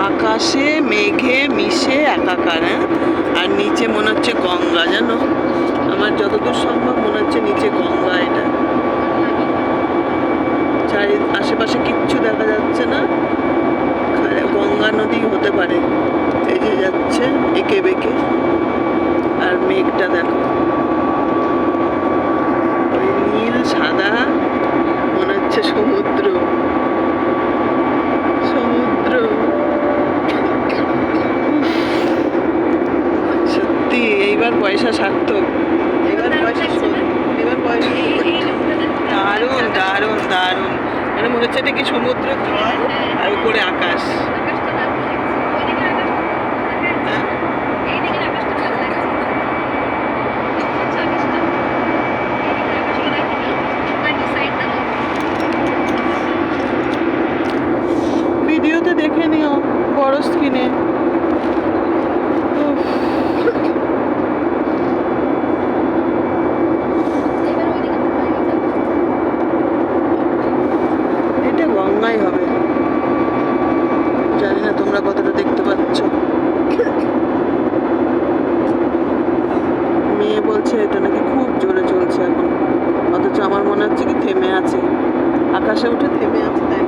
আকাশে মেঘে মিশে একাকার হ্যাঁ? আর নিচে মনে হচ্ছে গঙ্গা, জানো? আমার যতদূর সম্ভব মনে হচ্ছে নিচে গঙ্গা এটা। চারি, আশেপাশে কিচ্ছু দেখা যাচ্ছে না। গঙ্গা নদী হতে পারে। এই যে যাচ্ছে এঁকে বেঁকে। আর মেঘটা দেখো। ওই নীল, সাদা, মনে হচ্ছে সমুদ্র। এইবার পয়সা সার্থক। এবার পয়সা এবার পয়সা দারুণ দারুণ দারুণ। মানে মনে হচ্ছে এটা কি সমুদ্র আর উপরে আকাশ। বলছে এটা নাকি খুব জোরে চলছে এখন। অথচ আমার মনে হচ্ছে কি থেমে আছে। আকাশে উঠে থেমে আছে